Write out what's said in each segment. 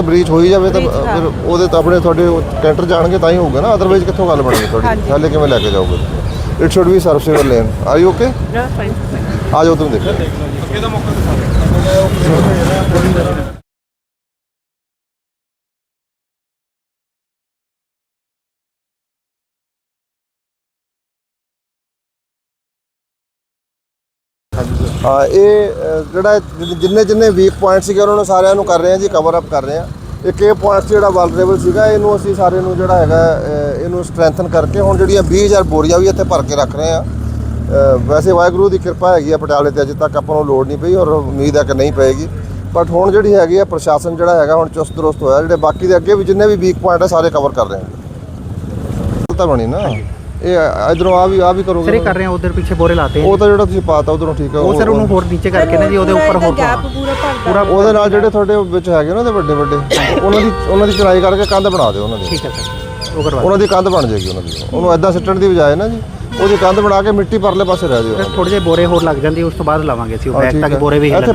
ਕਿਤੇ ਬ੍ਰੀਚ ਹੋਈ ਜਾਵੇ ਤਾਂ Breach, ਹਾਂ। ਫਿਰ ਉਹਦੇ ਤਾਂ ਆਪਣੇ ਤੁਹਾਡੇ ਕੈਂਟਰ ਜਾਣਗੇ ਤਾਂ ਹੀ ਹੋਊਗਾ ਨਾ ਅਦਰਵਾਈਜ਼ ਕਿੱਥੋਂ ਗੱਲ ਬਣੇਗੀ ਤੁਹਾਡੀ ਹਾਂਜੀ। ਹਾਲੇ ਕਿਵੇਂ ਲੈ ਕੇ ਜਾਓਗੇ it should be serviceable lane are you okay. ਆ ਜਾਓ ਤੁਸੀਂ ਦੇਖੋ ਹਾਂ ਇਹ ਜਿਹੜਾ ਜਿੰਨੇ ਜਿੰਨੇ ਵੀਕ ਪੁਆਇੰਟ ਸੀਗੇ ਉਹਨਾਂ ਨੂੰ ਸਾਰਿਆਂ ਨੂੰ ਕਰ ਰਹੇ ਹਾਂ ਜੀ ਕਵਰ ਅਪ ਕਰ ਰਹੇ ਹਾਂ। ਇੱਕ ਇਹ ਪੁਆਇੰਟ ਜਿਹੜਾ ਵਲਨਰੇਬਲ ਸੀਗਾ ਇਹਨੂੰ ਅਸੀਂ ਸਾਰੇ ਨੂੰ ਜਿਹੜਾ ਹੈਗਾ ਇਹਨੂੰ ਸਟਰੈਂਥਨ ਕਰਕੇ ਹੁਣ ਜਿਹੜੀਆਂ 20000 ਬੋਰੀਆਂ ਵੀ ਇੱਥੇ ਭਰ ਕੇ ਰੱਖ ਰਹੇ ਆ ਵੈਸੇ ਵਾਹਿਗੁਰੂ ਦੀ ਕਿਰਪਾ ਹੈਗੀ ਆ ਪਟਿਆਲੇ ਤੇ ਅਜੇ ਤੱਕ ਆਪਾਂ ਨੂੰ ਲੋੜ ਨਹੀਂ ਪਈ ਔਰ ਉਮੀਦ ਹੈ ਕਿ ਨਹੀਂ ਪਏਗੀ। ਬਟ ਹੁਣ ਜਿਹੜੀ ਹੈਗੀ ਆ ਪ੍ਰਸ਼ਾਸਨ ਜਿਹੜਾ ਹੈਗਾ ਹੁਣ ਚੁਸਤ ਦਰੁਸਤ ਹੋਇਆ ਜਿਹੜੇ ਬਾਕੀ ਦੇ ਅੱਗੇ ਵੀ ਜਿੰਨੇ ਵੀ ਵੀਕ ਪੁਆਇੰਟ ਆ ਸਾਰੇ ਕਵਰ ਕਰ ਰਹੇ ਹਾਂ। ਤਾਂ ਬਣੀ ਨਾ। ਇਹ ਇਧਰੋਂ ਆ ਵੀ ਆ ਵੀ ਕਰੋਗੇ ਸਰ ਇਹ ਕਰ ਰਹੇ ਆ ਉਧਰ ਪਿੱਛੇ ਬੋਰੇ ਲਾਤੇ ਉਹ ਤਾਂ ਜਿਹੜਾ ਤੁਸੀਂ ਪਾਤਾ ਉਧਰੋਂ ਠੀਕ ਹੈ ਉਹ ਸਰ ਉਹਨੂੰ ਹੋਰ ਨੀਚੇ ਕਰਕੇ ਨਾ ਜੀ ਉਹਦੇ ਉੱਪਰ ਹੋਰ ਗੈਪ। ਪੂਰਾ ਭਰਦਾ ਪੂਰਾ ਉਹਦੇ ਨਾਲ ਜਿਹੜੇ ਤੁਹਾਡੇ ਵਿੱਚ ਹੈਗੇ ਨਾ ਉਹਦੇ ਵੱਡੇ ਵੱਡੇ ਉਹਨਾਂ ਦੀ ਉਹਨਾਂ ਦੀ ਚੜਾਈ ਕਰਕੇ ਕੰਧ ਬਣਾ ਦਿਓ ਉਹਨਾਂ ਦੀ। ਠੀਕ ਹੈ ਸਰ ਉਹ ਕਰਵਾ ਉਹਨਾਂ ਦੀ ਕੰਧ ਬਣ ਜਾਏਗੀ ਉਹਨਾਂ ਦੀ। ਉਹਨੂੰ ਐਦਾਂ ਸਿੱਟਣ ਦੀ ਬਜਾਏ ਨਾ ਜੀ ਉਹਦੀ ਕੰਧ ਬਣਾ ਕੇ ਮਿੱਟੀ ਪਰਲੇ ਪਾਸੇ ਰਹਿ ਦਿਓ ਥੋੜੇ ਜਿਹੇ ਬੋਰੇ ਹੋਰ ਲੱਗ ਜਾਂਦੀ ਉਸ ਤੋਂ ਬਾਅਦ ਲਾਵਾਂਗੇ ਅਸੀਂ ਉਹ ਠੀਕ ਤੱਕ। ਬੋਰੇ ਵੀ ਇੱਥੇ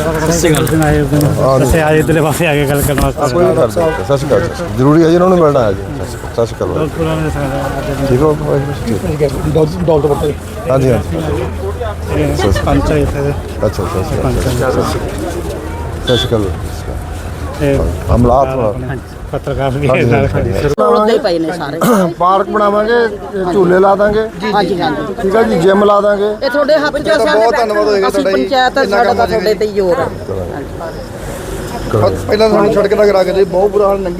ਹਿੱਲਣ ਪਾਈਪ ਦੱਸੇ ਆਏ ਇਧਰਲੇ ਪਾਸੇ ਆ ਕੇ ਗੱਲ ਕਰਨ ਆ ਕੋਈ ਨਹੀਂ। ਕਰ ਸਕਦਾ ਸਤਿ ਸ਼੍ਰੀ ਅਕਾਲ ਸਰ। ਜ਼ਰੂਰੀ ਹੈ ਜੀ ਉਹਨਾਂ ਨੂੰ ਮਿਲਣਾ ਹੈ ਜੀ। ਸਤਿ ਸ਼੍ਰੀ ਅਕਾਲ। ਠੀਕ ਹੋ? ਵਾਹਿਗੁਰੂ ਡਾਕਟਰ ਬੱਤੇ ਹਾਂਜੀ ਹਾਂਜੀ। ਪੰਚ ਇੱਥੇ ਅੱਛਾ ਅੱਛਾ ਅੱਛਾ। ਸਤਿ ਸ਼੍ਰੀ ਅਕਾਲ। ਅਮਲਾਤ ਹਾਂਜੀ, ਪੱਤਰਕਾਰ ਵੀ ਨਾਲ ਖੜੇ ਆ। ਉੱਦਾਂ ਹੀ ਪਏ ਨੇ ਸਾਰੇ। ਪਾਰਕ ਬਣਾਵਾਂਗੇ ਝੂਲੇ ਲਾ ਦਾਂਗੇ। ਹਾਂਜੀ ਹਾਂਜੀ। ਠੀਕ ਹੈ ਜੀ ਜਿਮ ਲਾ ਦਾਂਗੇ। ਇਹ ਤੁਹਾਡੇ ਹੱਥ 'ਚ ਬਹੁਤ ਧੰਨਵਾਦ ਹੋਏਗਾ ਤੁਹਾਡਾ ਜੀ। ਪੰਚਾਇਤ ਸਾਡਾ ਤੁਹਾਡੇ ਤੇ ਹੀ ਜ਼ੋਰ ਆ। ਪਹਿਲਾਂ ਸਾਨੂੰ ਸੜਕ ਦਾ ਕਰਾ ਕੇ ਬਹੁਤ ਬੁਰਾ ਹਾਲ ਨੰਗੇ